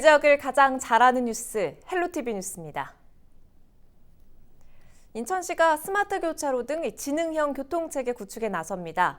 지역을 가장 잘하는 뉴스 헬로티비 뉴스입니다. 인천시가 스마트 교차로 등 지능형 교통체계 구축에 나섭니다.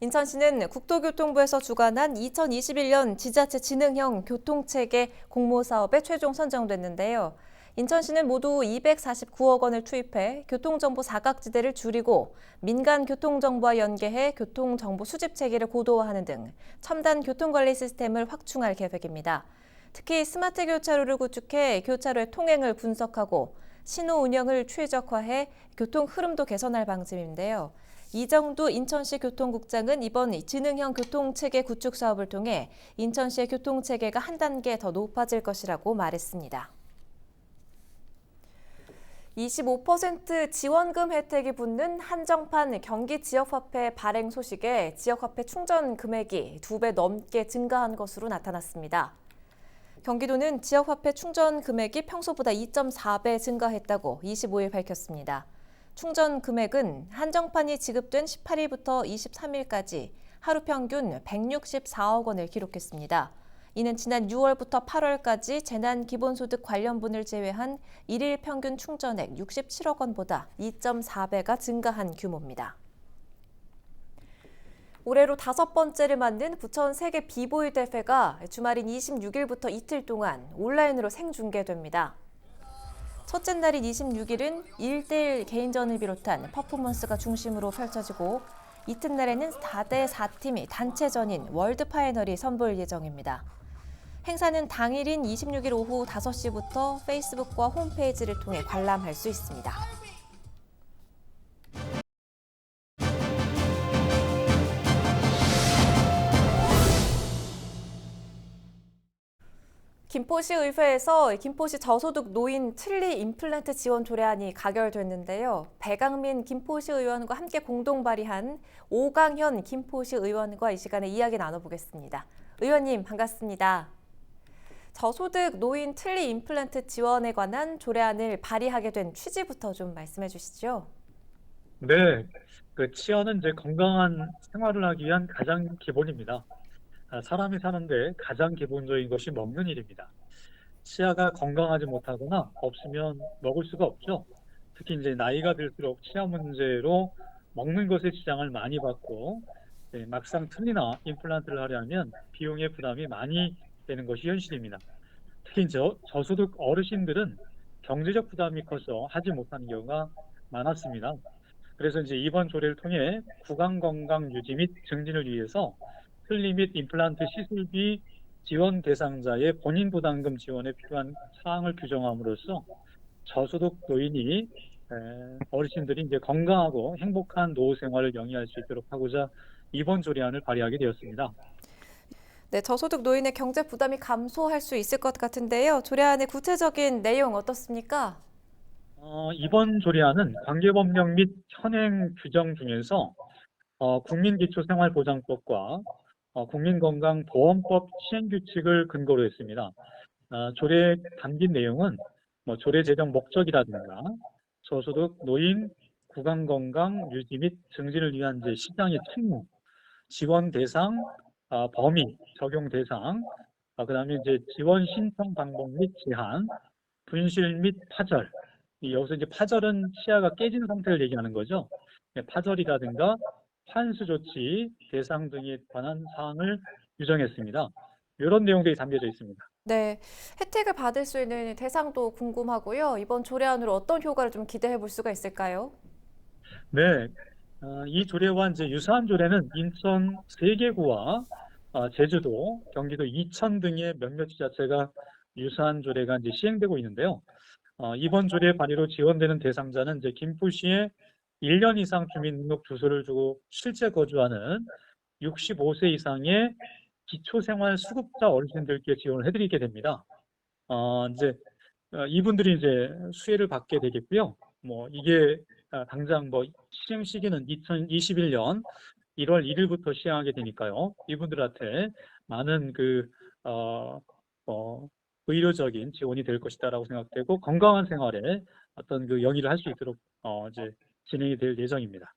인천시는 국토교통부에서 주관한 2021년 지자체 지능형 교통체계 공모 사업에 최종 선정됐는데요. 인천시는 모두 249억 원을 투입해 교통정보 사각지대를 줄이고 민간 교통정보와 연계해 교통정보 수집 체계를 고도화하는 등 첨단 교통관리 시스템을 확충할 계획입니다. 특히 스마트 교차로를 구축해 교차로의 통행을 분석하고 신호 운영을 최적화해 교통 흐름도 개선할 방침인데요. 이정도 인천시 교통국장은 이번 지능형 교통체계 구축 사업을 통해 인천시의 교통체계가 한 단계 더 높아질 것이라고 말했습니다. 25% 지원금 혜택이 붙는 한정판 경기 지역화폐 발행 소식에 지역화폐 충전 금액이 두 배 넘게 증가한 것으로 나타났습니다. 경기도는 지역화폐 충전 금액이 평소보다 2.4배 증가했다고 25일 밝혔습니다. 충전 금액은 한정판이 지급된 18일부터 23일까지 하루 평균 164억 원을 기록했습니다. 이는 지난 6월부터 8월까지 재난 기본소득 관련분을 제외한 일일 평균 충전액 67억 원보다 2.4배가 증가한 규모입니다. 올해로 다섯 번째를 맞는 부천 세계 비보이 대회가 주말인 26일부터 이틀 동안 온라인으로 생중계됩니다. 첫째 날인 26일은 1대1 개인전을 비롯한 퍼포먼스가 중심으로 펼쳐지고 이튿날에는 4대 4 팀이 단체전인 월드 파이널이 선보일 예정입니다. 행사는 당일인 26일 오후 5시부터 페이스북과 홈페이지를 통해 관람할 수 있습니다. 김포시 의회에서 김포시 저소득 노인 틀니 임플란트 지원 조례안이 가결됐는데요. 배강민 김포시 의원과 함께 공동 발의한 오강현 김포시 의원과 이 시간에 이야기 나눠보겠습니다. 의원님 반갑습니다. 저소득 노인 틀니 임플란트 지원에 관한 조례안을 발의하게 된 취지부터 좀 말씀해 주시죠. 네, 그 치어는 이제 건강한 생활을 하기 위한 가장 기본입니다. 아, 사람이 사는데 가장 기본적인 것이 먹는 일입니다. 치아가 건강하지 못하거나 없으면 먹을 수가 없죠. 특히 이제 나이가 들수록 치아 문제로 먹는 것에 지장을 많이 받고 네, 막상 틀니나 임플란트를 하려면 비용의 부담이 많이 되는 것이 현실입니다. 특히 저, 저소득 어르신들은 경제적 부담이 커서 하지 못하는 경우가 많았습니다. 그래서 이제 이번 조례를 통해 구강 건강 유지 및 증진을 위해서 틀니 및 임플란트 시술비 지원 대상자의 본인 부담금 지원에 필요한 사항을 규정함으로써 저소득 노인이 에, 어르신들이 이제 건강하고 행복한 노후 생활을 영위할 수 있도록 하고자 이번 조례안을 발의하게 되었습니다. 네, 저소득 노인의 경제 부담이 감소할 수 있을 것 같은데요. 조례안의 구체적인 내용 어떻습니까? 어, 이번 조례안은 관계법령 및 현행 규정 중에서 어, 국민기초생활보장법과 어, 국민건강보험법 시행규칙을 근거로 했습니다. 아, 조례에 담긴 내용은 뭐 조례 제정 목적이라든가 저소득 노인 구강건강 유지 및 증진을 위한 이제 시장의 책무, 지원 대상, 아, 범위, 적용 대상, 아, 그다음에 이제 지원 신청 방법 및 제한, 분실 및 파절. 이 여기서 이제 파절은 치아가 깨진 상태를 얘기하는 거죠. 네, 파절이라든가 환수 조치 대상 등에 관한 사항을 규정했습니다. 이런 내용들이 담겨져 있습니다. 네, 혜택을 받을 수 있는 대상도 궁금하고요. 이번 조례안으로 어떤 효과를 좀 기대해 볼 수가 있을까요? 네, 어, 이 조례와 이제 유사한 조례는 인천 세 개구와 어, 제주도, 경기도 이천 등의 몇몇 지자체가 유사한 조례가 이제 시행되고 있는데요. 어, 이번 조례 발의로 지원되는 대상자는 이제 김포시에 1년 이상 주민등록 주소를 주고 실제 거주하는 65세 이상의 기초생활 수급자 어르신들께 지원을 해드리게 됩니다. 어, 이제 어, 이분들이 이제 수혜를 받게 되겠고요. 뭐 이게 아, 당장 뭐 시행 시기는 2021년 1월 1일부터 시행하게 되니까요. 이분들한테 많은 그 어, 어, 의료적인 지원이 될 것이다라고 생각되고 건강한 생활에 어떤 그 영위를 할 수 있도록 어, 이제 진행이 될 예정입니다.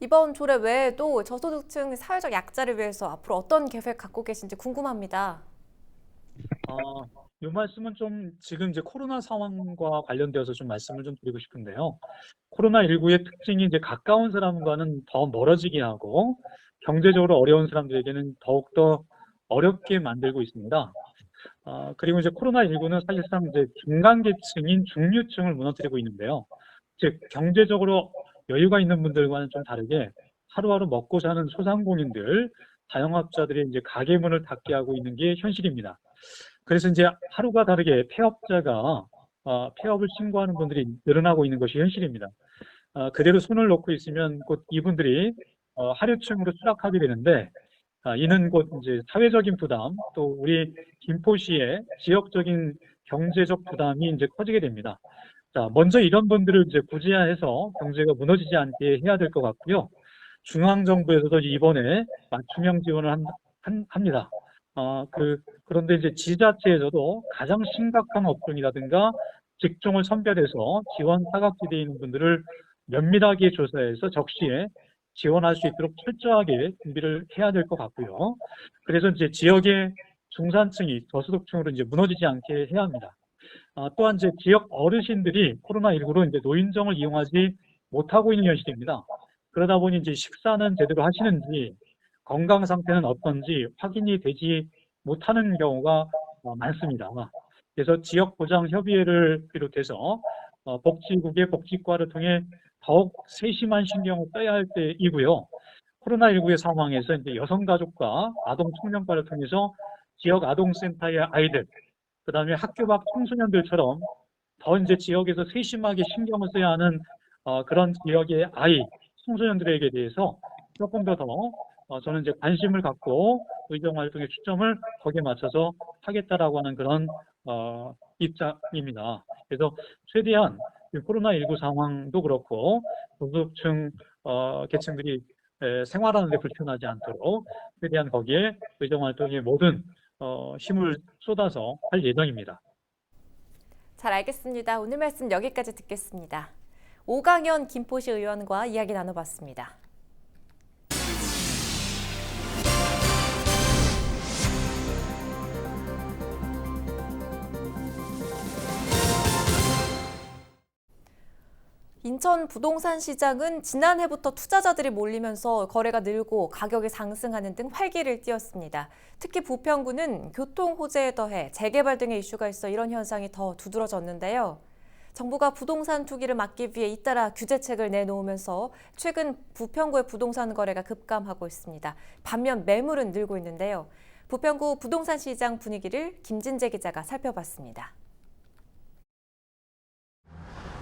이번 조례 외에도 저소득층 사회적 약자를 위해서 앞으로 어떤 계획 갖고 계신지 궁금합니다. 어, 이 말씀은 좀 지금 이제 코로나 상황과 관련되어서 좀 말씀을 좀 드리고 싶은데요. 코로나19의 특징이 이제 가까운 사람과는 더 멀어지게 하고 경제적으로 어려운 사람들에게는 더욱더 어렵게 만들고 있습니다. 어, 그리고 이제 코로나19는 사실상 이제 중간 계층인 중류층을 무너뜨리고 있는데요. 즉, 경제적으로 여유가 있는 분들과는 좀 다르게 하루하루 먹고 사는 소상공인들, 자영업자들이 이제 가게 문을 닫게 하고 있는 게 현실입니다. 그래서 이제 하루가 다르게 폐업자가 어, 폐업을 신고하는 분들이 늘어나고 있는 것이 현실입니다. 어, 그대로 손을 놓고 있으면 곧 이분들이 어, 하류층으로 추락하게 되는데 아, 이는 곧 이제 사회적인 부담 또 우리 김포시의 지역적인 경제적 부담이 이제 커지게 됩니다. 자, 먼저 이런 분들을 이제 구제해서 경제가 무너지지 않게 해야 될 것 같고요. 중앙정부에서도 이번에 맞춤형 지원을 한, 한- 합니다. 어, 그, 그런데 이제 지자체에서도 가장 심각한 업종이라든가 직종을 선별해서 지원 사각지대에 있는 분들을 면밀하게 조사해서 적시에 지원할 수 있도록 철저하게 준비를 해야 될 것 같고요. 그래서 이제 지역의 중산층이 저소득층으로 이제 무너지지 않게 해야 합니다. 아, 또한 이제 지역 어르신들이 코로나19로 이제 노인정을 이용하지 못하고 있는 현실입니다. 그러다 보니 이제 식사는 제대로 하시는지 건강 상태는 어떤지 확인이 되지 못하는 경우가 어, 많습니다. 그래서 지역 보장 협의회를 비롯해서 어, 복지국의 복지과를 통해 더욱 세심한 신경을 써야 할 때이고요. 코로나19의 상황에서 이제 여성가족과 아동 청년과를 통해서 지역 아동센터의 아이들, 그 다음에 학교 밖 청소년들처럼 더 이제 지역에서 세심하게 신경을 써야 하는 어, 그런 지역의 아이, 청소년들에게 대해서 조금 더 더, 어, 저는 이제 관심을 갖고 의정 활동에 초점을 거기에 맞춰서 하겠다라고 하는 그런 어, 입장입니다. 그래서 최대한 이 코로나19 상황도 그렇고 저소득층 어, 계층들이 에, 생활하는 데 불편하지 않도록 최대한 거기에 의정 활동에 모든 어, 힘을 쏟아서 할 예정입니다. 잘 알겠습니다. 오늘 말씀 여기까지 듣겠습니다. 오강현 김포시 의원과 이야기 나눠봤습니다. 인천 부동산 시장은 지난해부터 투자자들이 몰리면서 거래가 늘고 가격이 상승하는 등 활기를 띠었습니다. 특히 부평구는 교통 호재에 더해 재개발 등의 이슈가 있어 이런 현상이 더 두드러졌는데요. 정부가 부동산 투기를 막기 위해 잇따라 규제책을 내놓으면서 최근 부평구의 부동산 거래가 급감하고 있습니다. 반면 매물은 늘고 있는데요. 부평구 부동산 시장 분위기를 김진재 기자가 살펴봤습니다.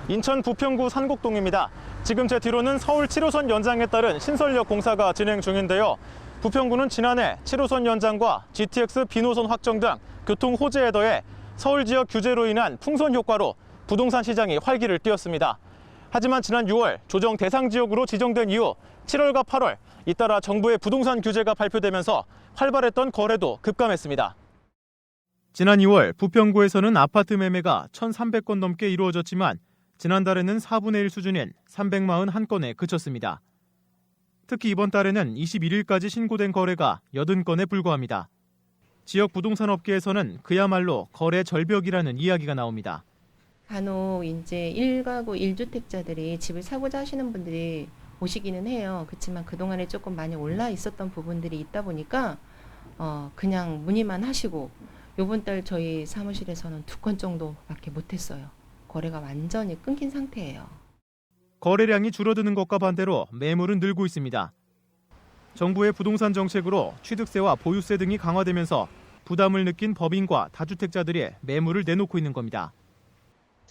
인천 부평구 산곡동입니다. 지금 제 뒤로는 서울 7호선 연장에 따른 신설역 공사가 진행 중인데요. 부평구는 지난해 7호선 연장과 GTX 비노선 확정 등 교통 호재에 더해 서울 지역 규제로 인한 풍선 효과로 부동산 시장이 활기를 띠었습니다. 하지만 지난 6월 조정 대상 지역으로 지정된 이후 7월과 8월 잇따라 정부의 부동산 규제가 발표되면서 활발했던 거래도 급감했습니다. 지난 2월 부평구에서는 아파트 매매가 1,300건 넘게 이루어졌지만 지난달에는 4분의 1 수준인 341건에 그쳤습니다. 특히 이번 달에는 21일까지 신고된 거래가 80건에 불과합니다. 지역 부동산 업계에서는 그야말로 거래 절벽이라는 이야기가 나옵니다. 간혹 이제 1가구 1주택자들이 집을 사고자 하시는 분들이 오시기는 해요. 그렇지만 그동안에 조금 많이 올라 있었던 부분들이 있다 보니까 어 그냥 문의만 하시고 요번 달 저희 사무실에서는 두 건 정도밖에 못 했어요. 거래가 완전히 끊긴 상태예요. 거래량이 줄어드는 것과 반대로 매물은 늘고 있습니다. 정부의 부동산 정책으로 취득세와 보유세 등이 강화되면서 부담을 느낀 법인과 다주택자들이 매물을 내놓고 있는 겁니다.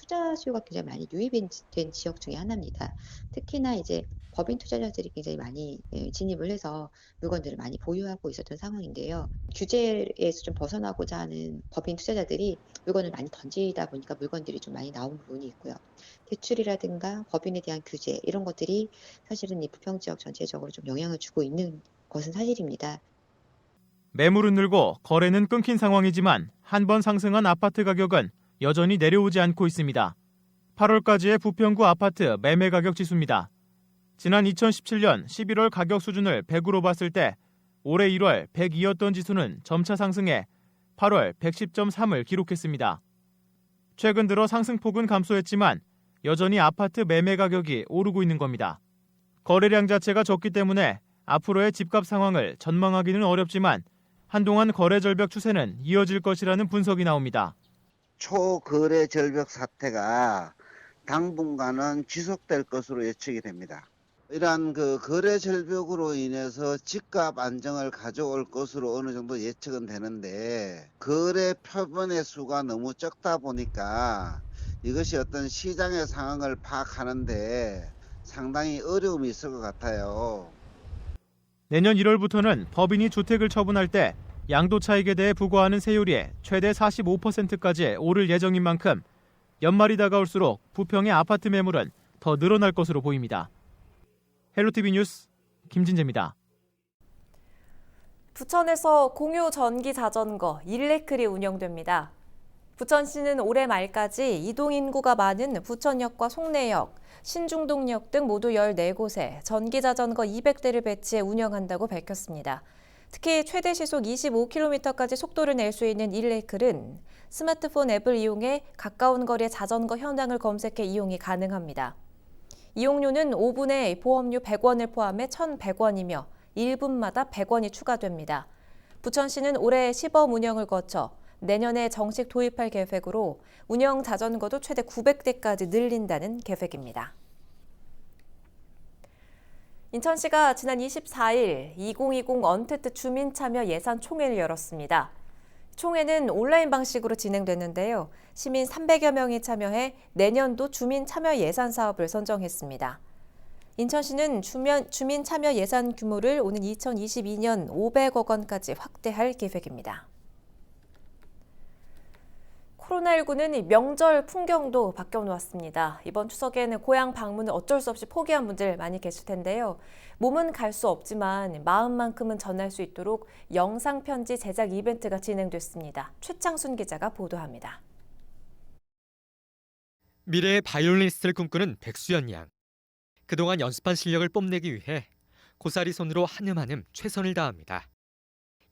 투자 수요가 굉장히 많이 유입된 지역 중에 하나입니다. 특히나 이제 법인 투자자들이 굉장히 많이 예, 진입을 해서 물건들을 많이 보유하고 있었던 상황인데요. 규제에서 좀 벗어나고자 하는 법인 투자자들이 물건을 많이 던지다 보니까 물건들이 좀 많이 나온 부분이 있고요. 대출이라든가 법인에 대한 규제 이런 것들이 사실은 이 부평 지역 전체적으로 좀 영향을 주고 있는 것은 사실입니다. 매물은 늘고 거래는 끊긴 상황이지만 한 번 상승한 아파트 가격은 여전히 내려오지 않고 있습니다. 8월까지의 부평구 아파트 매매 가격 지수입니다. 지난 2017년 11월 가격 수준을 100으로 봤을 때 올해 1월 102였던 지수는 점차 상승해 8월 110.3을 기록했습니다. 최근 들어 상승폭은 감소했지만 여전히 아파트 매매 가격이 오르고 있는 겁니다. 거래량 자체가 적기 때문에 앞으로의 집값 상황을 전망하기는 어렵지만 한동안 거래 절벽 추세는 이어질 것이라는 분석이 나옵니다. 초거래 절벽 사태가 당분간은 지속될 것으로 예측이 됩니다. 이러한 그 거래 절벽으로 인해서 집값 안정을 가져올 것으로 어느 정도 예측은 되는데 거래 표본의 수가 너무 적다 보니까 이것이 어떤 시장의 상황을 파악하는데 상당히 어려움이 있을 것 같아요. 내년 1월부터는 법인이 주택을 처분할 때 양도 차익에 대해 부과하는 세율이 최대 45%까지 오를 예정인 만큼 연말이 다가올수록 부평의 아파트 매물은 더 늘어날 것으로 보입니다. 헬로티비 뉴스 김진재입니다. 부천에서 공유 전기 자전거 일레클이 운영됩니다. 부천시는 올해 말까지 이동 인구가 많은 부천역과 송내역, 신중동역 등 모두 14곳에 전기 자전거 200대를 배치해 운영한다고 밝혔습니다. 특히 최대 시속 25km까지 속도를 낼 수 있는 일레클은 스마트폰 앱을 이용해 가까운 거리의 자전거 현황을 검색해 이용이 가능합니다. 이용료는 5분에 보험료 100원을 포함해 1,100원이며 1분마다 100원이 추가됩니다. 부천시는 올해 시범 운영을 거쳐 내년에 정식 도입할 계획으로 운영 자전거도 최대 900대까지 늘린다는 계획입니다. 인천시가 지난 24일 2020 언택트 주민 참여 예산 총회를 열었습니다. 총회는 온라인 방식으로 진행됐는데요. 시민 300여 명이 참여해 내년도 주민 참여 예산 사업을 선정했습니다. 인천시는 주면, 주민 참여 예산 규모를 오는 2022년 500억 원까지 확대할 계획입니다. 코로나19는 명절 풍경도 바뀌어놓았습니다. 이번 추석에는 고향 방문을 어쩔 수 없이 포기한 분들 많이 계실 텐데요. 몸은 갈 수 없지만 마음만큼은 전할 수 있도록 영상 편지 제작 이벤트가 진행됐습니다. 최창순 기자가 보도합니다. 미래의 바이올리니스트를 꿈꾸는 백수연 양. 그동안 연습한 실력을 뽐내기 위해 고사리 손으로 한음 한음 최선을 다합니다.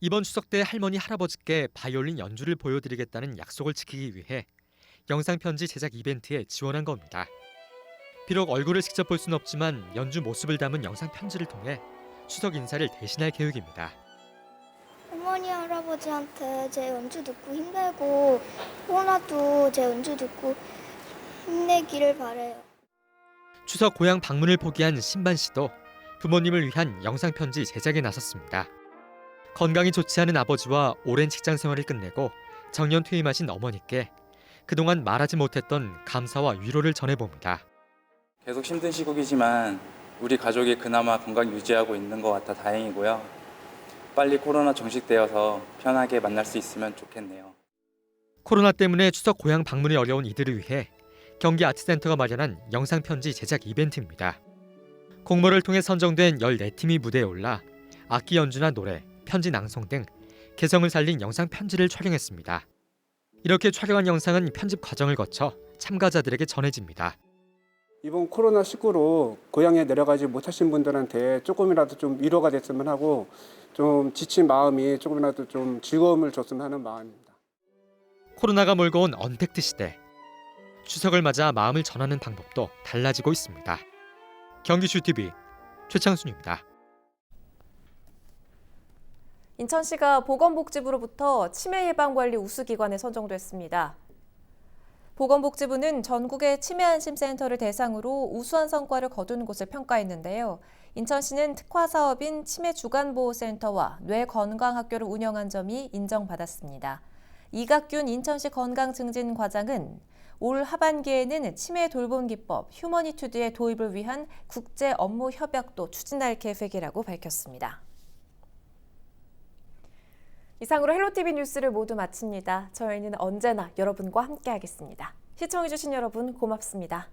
이번 추석 때 할머니 할아버지께 바이올린 연주를 보여드리겠다는 약속을 지키기 위해 영상 편지 제작 이벤트에 지원한 겁니다. 비록 얼굴을 직접 볼 수는 없지만 연주 모습을 담은 영상 편지를 통해 추석 인사를 대신할 계획입니다. 어머니 할아버지한테 제 연주 듣고 힘내고 코로나도 제 연주 듣고 힘내기를 바래요. 추석 고향 방문을 포기한 신반 씨도 부모님을 위한 영상 편지 제작에 나섰습니다. 건강이 좋지 않은 아버지와 오랜 직장 생활을 끝내고 정년 퇴임하신 어머니께 그동안 말하지 못했던 감사와 위로를 전해봅니다. 계속 힘든 시국이지만 우리 가족이 그나마 건강 유지하고 있는 것 같아 다행이고요. 빨리 코로나 종식되어서 편하게 만날 수 있으면 좋겠네요. 코로나 때문에 추석 고향 방문이 어려운 이들을 위해 경기 아트센터가 마련한 영상 편지 제작 이벤트입니다. 공모를 통해 선정된 14팀이 무대에 올라 악기 연주나 노래, 편지 낭송 등 개성을 살린 영상 편지를 촬영했습니다. 이렇게 촬영한 영상은 편집 과정을 거쳐 참가자들에게 전해집니다. 이번 코로나19로 고향에 내려가지 못하신 분들한테 조금이라도 좀 위로가 됐으면 하고 좀 지친 마음이 조금이라도 좀 즐거움을 줬으면 하는 마음입니다. 코로나가 몰고 온 언택트 시대. 추석을 맞아 마음을 전하는 방법도 달라지고 있습니다. 경기슈 TV 최창순입니다. 인천시가 보건복지부로부터 치매 예방 관리 우수기관에 선정됐습니다. 보건복지부는 전국의 치매 안심 센터를 대상으로 우수한 성과를 거둔 곳을 평가했는데요. 인천시는 특화 사업인 치매 주간보호센터와 뇌건강학교를 운영한 점이 인정받았습니다. 이각균 인천시 건강증진과장은 올 하반기에는 치매 돌봄 기법 휴머니투드의 도입을 위한 국제 업무 협약도 추진할 계획이라고 밝혔습니다. 이상으로 헬로티비 뉴스를 모두 마칩니다. 저희는 언제나 여러분과 함께하겠습니다. 시청해주신 여러분 고맙습니다.